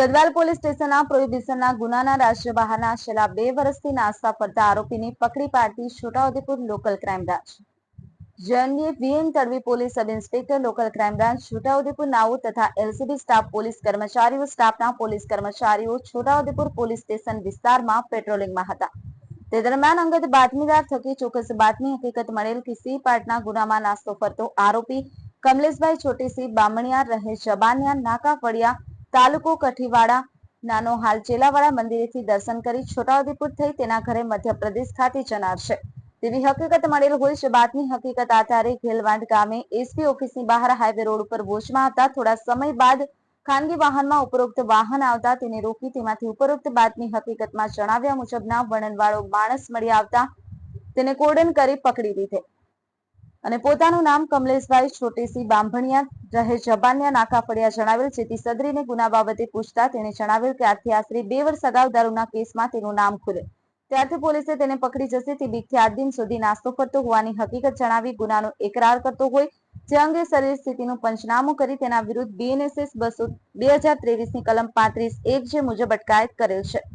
Kadwal police સ્ટેશનના પ્રોહિબિશનના ગુનાના રાષ્ટ્ર બહારના છેલ્લા બે વર્ષથી નાસ્તા ફરતા આરોપીને પકડી પાડતી Chhotaudepur local crime branch. J VN Tadvi police sub inspector local crime branch, Chhota Udepur નાઓ તથા એલસીબી સ્ટાફ પોલીસ કર્મચારીઓ સ્ટાફના પોલીસ કર્મચારીઓ છોટાઉદેપુર પોલીસ સ્ટેશન વિસ્તારમાં પેટ્રોલિંગમાં હતા. તે દરમિયાન અંગત બાતમીદાર થકી ચોક્કસ બાતમી હકીકત મળેલ કે સી પાર્ટના ગુનામાં નાસ્તો ફરતો આરોપી કમલેશભાઈ છોટીસી બામણિયા રહે જબાનિયા, નાકા ફળિયા તાલુકો કઠીવાડા નાનો હાલ ચેલાવાડા મંદિરેથી દર્શન કરી છોટાઉદેપુર થઈ તેના ઘરે મધ્યપ્રદેશ ખાતે જનાર તેવી હકીકત મળેલ હોય છે. બાતની હકીકત આધારે ઘેલવાંડ ગામે એસપી ઓફિસની બહાર હાઈવે રોડ ઉપર વોચમાં હતા થોડા સમય બાદ ખાનગી વાહનમાં ઉપરોક્ત વાહન આવતા તેને રોકી તેમાંથી ઉપરોક્ત બાતની હકીકતમાં જણાવ્યા મુજબના વર્ણનવાળો માણસ મળી આવતા તેને કોર્ડન કરી પકડી લીધે. અને પોતાનું નામ કમલેશભાઈ છોટેસી બાંભણિયા રહે જબાનિયા નાકા ફળિયા જણાવેલ જેથી સદરીને ગુના બાબતે પૂછતા તેણે જણાવેલ કે આજથી આશરે બે વર્ષ અગાઉ દારૂના કેસમાં તેનું નામ ખુલે. ત્યારથી પોલીસે તેને પકડી જશે. તે બીકથી આઠ દિન સુધી નાસ્તો કરતો હોવાની હકીકત જણાવી ગુનાનો એકરાર કરતો હોય. જે અંગે શરીર સ્થિતિનું પંચનામું કરી તેના વિરુદ્ધ બીએનએસએસ બસો બે હજાર ત્રેવીસની કલમ પાંત્રીસ એક જે મુજબ અટકાયત કરેલ છે.